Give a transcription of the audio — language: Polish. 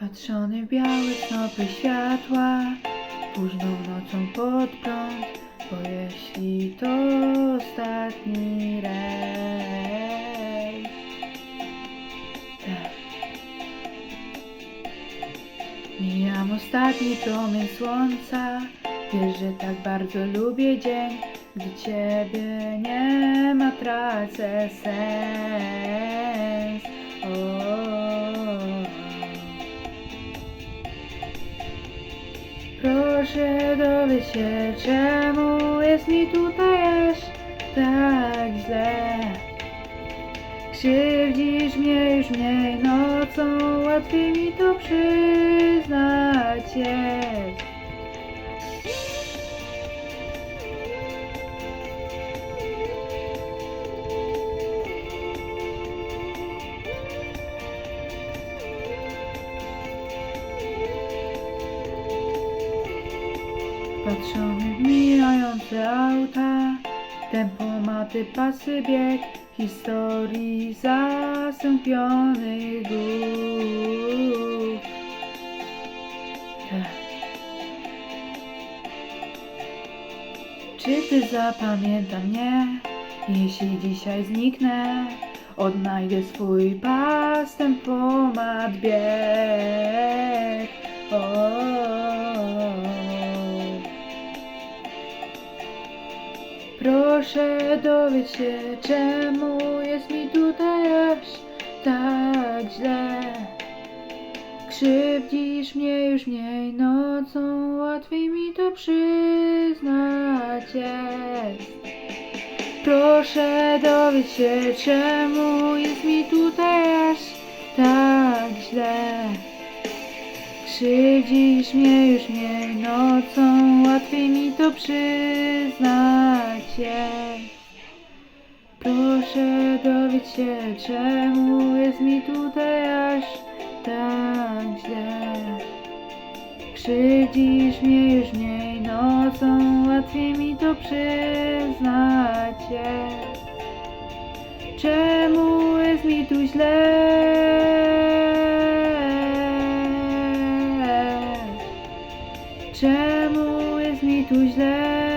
Patrzony w białe snopy światła, późną nocą pod prąd, bo jeśli to ostatni Mijam ostatni promień słońca, wiesz, że tak bardzo lubię dzień, gdy ciebie nie ma, tracę sens. O. Proszę dowiedz się, czemu jest mi tutaj aż tak źle. Krzywdzisz mnie już mniej nocą, łatwiej mi to przyznać Patrzony w mijające auta, tempomaty, pasy, bieg historii zasępionych głów. Tak. Czy ty zapamięta mnie, jeśli dzisiaj zniknę? Odnajdę swój pas, tempomat, bieg. Proszę dowiedz się, czemu jest mi tutaj aż tak źle. Krzywdzisz mnie już mniej nocą, łatwiej mi to przyznać jest. Proszę dowiedz się, czemu jest mi tutaj aż tak źle. Krzywdzisz mnie już mniej nocą, łatwiej mi to przyznać jest. Proszę dowiedz się, czemu jest mi tutaj aż tak źle. Krzywdzisz mnie już mniej nocą, łatwiej mi to przyznać jest. Czemu jest mi tu źle? Czemu jest mi tu źle?